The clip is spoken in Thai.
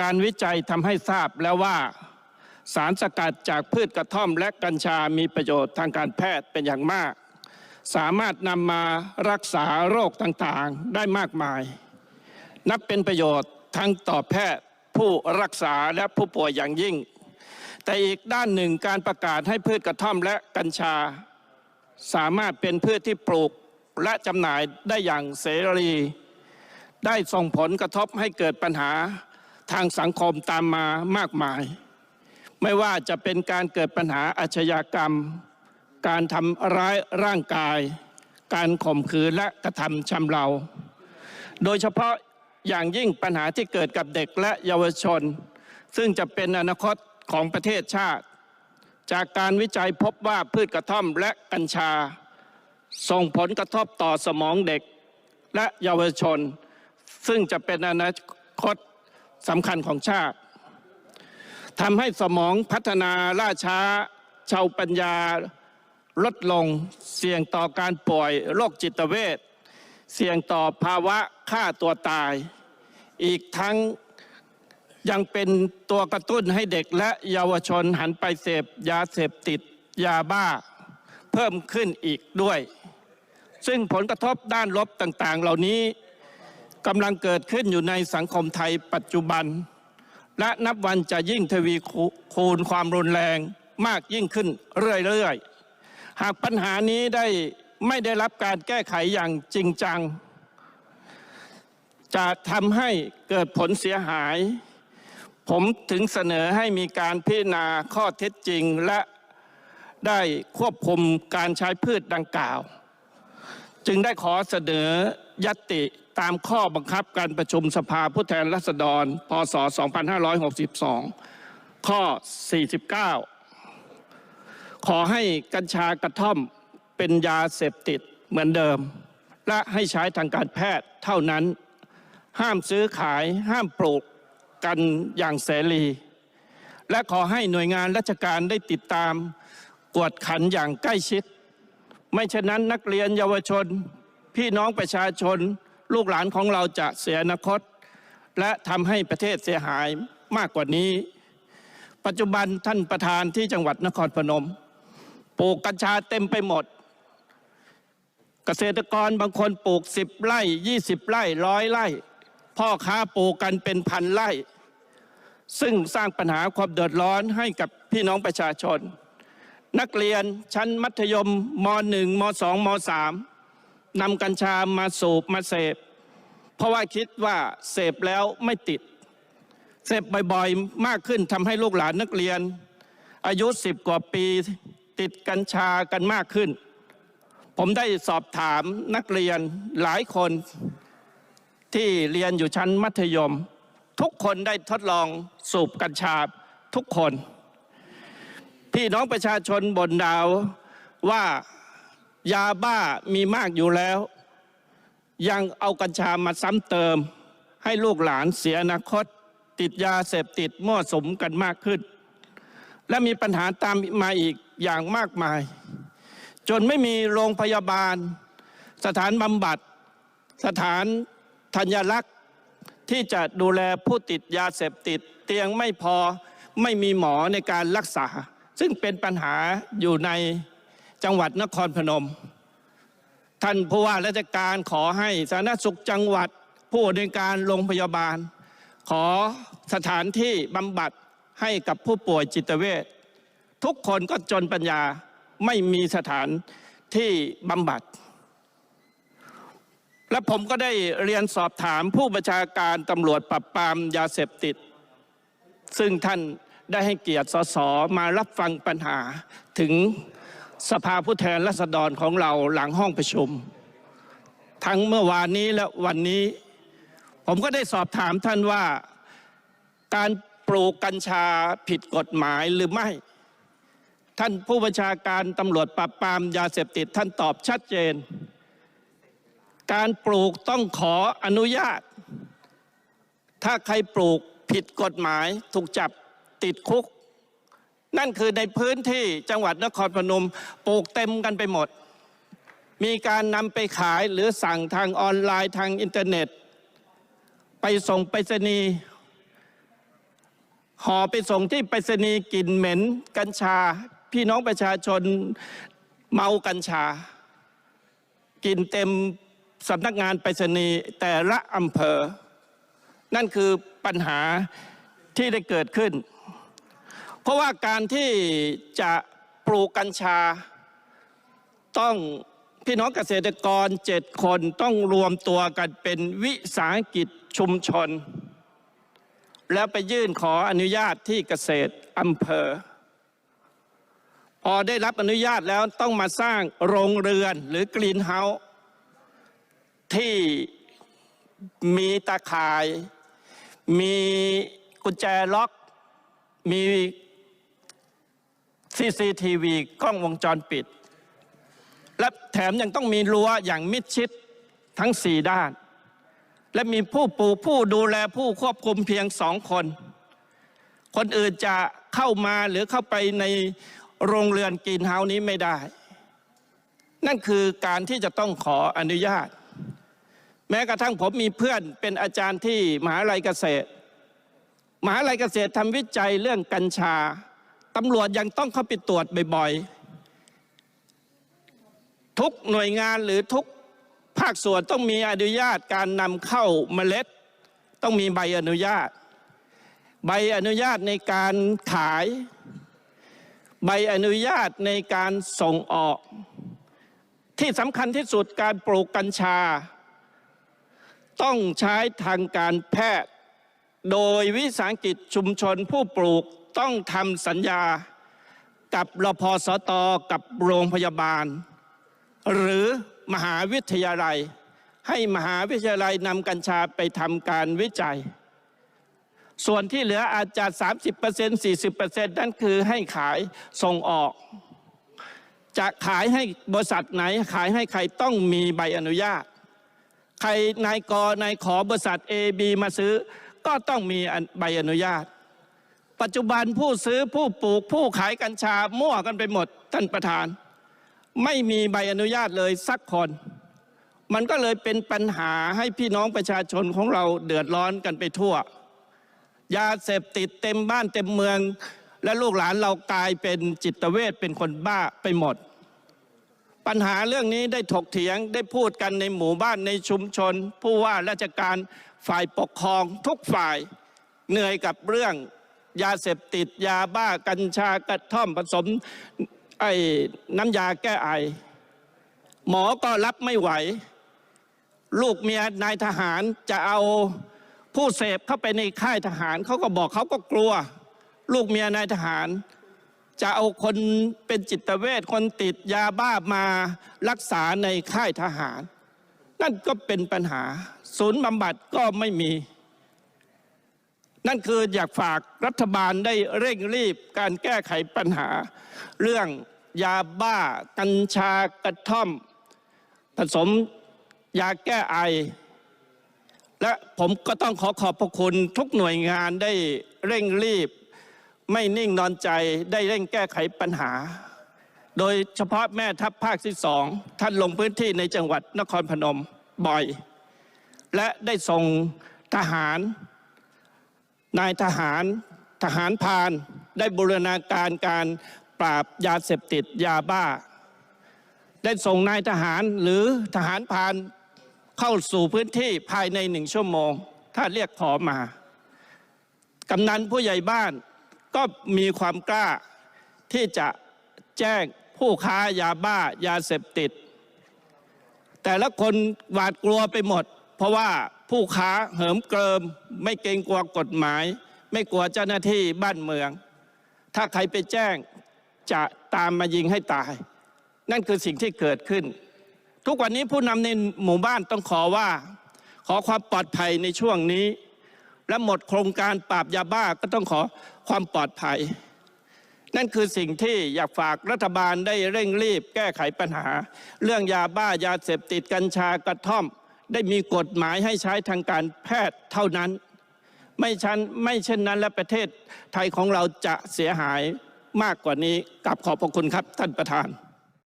การวิจัยทำให้ทราบแล้วว่า สารสกัดจากพืชกระท่อมและกัญชามีประโยชน์ทางการแพทย์เป็นอย่างมาก สามารถนำมารักษาโรคต่างๆได้มากมาย นับเป็นประโยชน์ทั้งต่อแพทย์ผู้รักษาและผู้ป่วยอย่างยิ่ง แต่อีกด้านหนึ่งการประกาศให้พืชกระท่อมและกัญชา สามารถเป็นพืชที่ปลูกและจำหน่ายได้อย่างเสรี ได้ส่งผลกระทบให้เกิดปัญหา ทางสังคมตามมามากมาย ไม่ว่าจะเป็นการเกิดปัญหาอาชญากรรม การทำร้ายร่างกาย การข่มขืนและกระทำชำเรา โดยเฉพาะอย่างยิ่งปัญหาที่เกิดกับเด็กและเยาวชน ซึ่งจะเป็นอนาคตของประเทศชาติ จากการวิจัยพบว่าพืชกระท่อมและกัญชา ส่งผลกระทบต่อสมองเด็กและเยาวชน ซึ่งจะเป็นอนาคต สำคัญของชาติทำให้สมองพัฒนาล่าช้าชาวปัญญาลดลงเสี่ยงต่อการป่วยโรคจิตเวชเสี่ยงต่อภาวะฆ่าตัวตาย อีกทั้งยังเป็นตัวกระตุ้นให้เด็กและเยาวชนหันไปเสพยาเสพติดยาบ้า เพิ่มขึ้นอีกด้วย ซึ่งผลกระทบด้านลบต่างๆ เหล่านี้ กำลังเกิดขึ้นอยู่ในสังคมไทยปัจจุบัน และนับวันจะยิ่งทวีคูณความรุนแรงมากยิ่งขึ้นเรื่อยๆ หากปัญหานี้ได้ไม่ได้รับการแก้ไขอย่างจริงจัง จะทำให้เกิดผลเสียหาย ผมถึงเสนอให้มีการพิจารณาข้อเท็จจริงและได้ควบคุมการใช้พืชดังกล่าว จึงได้ขอเสนอยตติ ตามข้อบังคับการประชุมสภาผู้แทนราษฎร พศ 2562 ข้อ 49 ขอให้กัญชากระท่อมเป็นยาเสพติดเหมือนเดิม และให้ใช้ทางการแพทย์เท่านั้น ห้ามซื้อขายห้ามปลูกกันอย่างเสรี และขอให้หน่วยงานราชการได้ติดตามกวดขันอย่างใกล้ชิด ไม่เช่นนั้นนักเรียนเยาวชน พี่น้องประชาชน ลูกหลานของเราจะเสียอนาคต และทำให้ประเทศเสียหายมากกว่านี้ ปัจจุบันท่านประธานที่จังหวัดนครพนมปลูกกัญชาเต็มไปหมด เกษตรกรบางคนปลูกสิบไร่ยี่สิบไร่ร้อยไร่ พ่อค้าปลูกกันเป็นพันไร่ ซึ่งสร้างปัญหาความเดือดร้อนให้กับพี่น้องประชาชน นักเรียนชั้นมัธยมม .1 ม .2 ม .3 นำกัญชามาสูบมาเสพ เพราะว่าคิดว่าเสพแล้วไม่ติด เสพบ่อยๆ มากขึ้นทำให้ลูกหลานนักเรียน อายุสิบกว่าปีติดกัญชากันมากขึ้น ผมได้สอบถามนักเรียนหลายคนที่เรียนอยู่ชั้นมัธยม ทุกคนได้ทดลองสูบกัญชาทุกคน พี่น้องประชาชนบนดาวว่า ยาบ้ามีมากอยู่แล้ว ยังเอากัญชามาซ้ำเติม ให้ลูกหลานเสียอนาคต ติดยาเสพติดมั่วสมกันมากขึ้น และมีปัญหาตามมาอีกอย่างมากมาย จนไม่มีโรงพยาบาล สถานบำบัด สถานธัญลักษณ์ที่จะดูแลผู้ติดยาเสพติด เตียงไม่พอไม่มีหมอในการรักษา ซึ่งเป็นปัญหาอยู่ใน จังหวัดนครพนม ท่านผู้ว่าราชการขอให้สาธารณสุขจังหวัด ผู้ในวยการโรงพยาบาล ขอสถานที่บำบัดให้กับผู้ป่วยจิตเวชทุกคนก็จนปัญญาไม่มีสถานที่บำบัด และผมก็ได้เรียนสอบถามผู้บัญชาการตำรวจปราบปรามยาเสพติด ซึ่งท่านได้ให้เกียรติสสมารับฟังปัญหาถึง สภาผู้แทนราษฎรของเราหลังห้องประชุม ทั้งเมื่อวานนี้และวันนี้ ผมก็ได้สอบถามท่านว่าการปลูกกัญชาผิดกฎหมายหรือไม่ ท่านผู้บัญชาการตำรวจปราบปรามยาเสพติดท่านตอบชัดเจน การปลูกต้องขออนุญาต ถ้าใครปลูกผิดกฎหมายถูกจับติดคุก นั่นคือในพื้นที่จังหวัดนครพนมปลูกเต็มกันไปหมด มีการนำไปขายหรือสั่งทางออนไลน์ทางอินเทอร์เน็ต ไปส่งไปรษณีย์ห่อไปส่งที่ไปรษณีย์กลิ่นเหม็นกัญชา พี่น้องประชาชนเมากัญชา กินเต็มสำนักงานไปรษณีย์แต่ละอำเภอ นั่นคือปัญหาที่ได้เกิดขึ้น เพราะว่าการที่จะปลูกกัญชา ต้องพี่น้องเกษตรกรเจ็ดคนต้องรวมตัวกันเป็นวิสาหกิจชุมชน แล้วไปยื่นขออนุญาตที่เกษตรอำเภอ พอได้รับอนุญาตแล้วต้องมาสร้างโรงเรือนหรือกรีนเฮาส์ที่มีตาข่าย มีกุญแจล็อก มี CCTV กล้องวงจรปิด และแถมยังต้องมีรั้วอย่างมิดชิดทั้งสี่ด้าน และมีผู้ปลูกผู้ดูแลผู้ควบคุมเพียงสองคน คนอื่นจะเข้ามาหรือเข้าไปในโรงเรือนกรีนเฮานี้ไม่ได้ นั่นคือการที่จะต้องขออนุญาต แม้กระทั่งผมมีเพื่อนเป็นอาจารย์ที่มหาลัยเกษตร มหาลัยเกษตรทำวิจัยเรื่องกัญชา ตำรวจยังต้องเข้าไปตรวจบ่อยๆ ทุกหน่วยงานหรือทุกภาคส่วนต้องมีอนุญาตการนำเข้าเมล็ด ต้องมีใบอนุญาต ใบอนุญาตในการขาย ใบอนุญาตในการส่งออก ที่สำคัญที่สุดการปลูกกัญชา ต้องใช้ทางการแพทย์ โดยวิสาหกิจชุมชนผู้ปลูกต้องทำสัญญากับรพสตกับโรงพยาบาล หรือมหาวิทยาลัย ให้มหาวิทยาลัยนำกัญชาไปทำการวิจัย ส่วนที่เหลืออาจจะ 30% 40%นั่นคือให้ขายส่งออก จะขายให้บริษัทไหนขายให้ใครต้องมีใบอนุญาต ใครนายกนายขอบริษัท A B มาซื้อ ก็ต้องมีใบอนุญาต ปัจจุบันผู้ซื้อผู้ปลูกผู้ขายกัญชามั่วกันไปหมดท่านประธาน ไม่มีใบอนุญาตเลยสักคน มันก็เลยเป็นปัญหาให้พี่น้องประชาชนของเราเดือดร้อนกันไปทั่ว ยาเสพติดเต็มบ้านเต็มเมือง และลูกหลานเรากลายเป็นจิตเวชเป็นคนบ้าไปหมด ปัญหาเรื่องนี้ได้ถกเถียงได้พูดกันในหมู่บ้านในชุมชน ผู้ว่าราชการฝ่ายปกครองทุกฝ่ายเหนื่อยกับเรื่องยาเสพติดยาบ้ากัญชากระท่อมผสมไอ้น้ำยาแก้ไอ หมอก็รับไม่ไหว ลูกเมียนายทหารจะเอาผู้เสพเข้าไปในค่ายทหารเขาก็บอกเขาก็กลัว ลูกเมียนายทหาร จะเอาคนเป็นจิตเวชคนติดยาบ้ามารักษาในค่ายทหาร นั่นก็เป็นปัญหา ศูนย์บำบัดก็ไม่มี นั่นคืออยากฝากรัฐบาลได้เร่งรีบการแก้ไขปัญหา เรื่องยาบ้า กัญชากระท่อม ผสมยาแก้ไอ และผมก็ต้องขอขอบพระคุณทุกหน่วยงานได้เร่งรีบ ไม่นิ่งนอนใจได้เร่งแก้ไขปัญหา โดยเฉพาะแม่ทัพภาคที่สองท่านลงพื้นที่ในจังหวัดนครพนมบ่อย และได้ส่งทหาร นายทหารทหารพานได้บูรณาการการปราบยาเสพติดยาบ้า ได้ส่งนายทหารหรือทหารพานเข้าสู่พื้นที่ภายในหนึ่งชั่วโมง ถ้าเรียกขอมา กำนันผู้ใหญ่บ้าน ก็มีความกล้าที่จะแจ้งผู้ค้ายาบ้ายาเสพติด แต่ละคนหวาดกลัวไปหมด เพราะว่าผู้ค้าเหิมเกริม ไม่เกรงกลัวกฎหมาย ไม่กลัวเจ้าหน้าที่บ้านเมือง ถ้าใครไปแจ้งจะตามมายิงให้ตาย นั่นคือสิ่งที่เกิดขึ้น ทุกวันนี้ผู้นำในหมู่บ้านต้องขอว่า ขอความปลอดภัยในช่วงนี้ และหมดโครงการปราบยาบ้าก็ต้องขอความปลอดภัย นั่นคือสิ่งที่อยากฝากรัฐบาลได้เร่งรีบแก้ไขปัญหา เรื่องยาบ้ายาเสพติดกัญชากระท่อม ได้มีกฎหมายให้ใช้ทางการแพทย์เท่านั้น ไม่ชันไม่เช่นนั้นและประเทศไทยของเราจะเสียหายมากกว่านี้กับขอบพระคุณครับท่านประธาน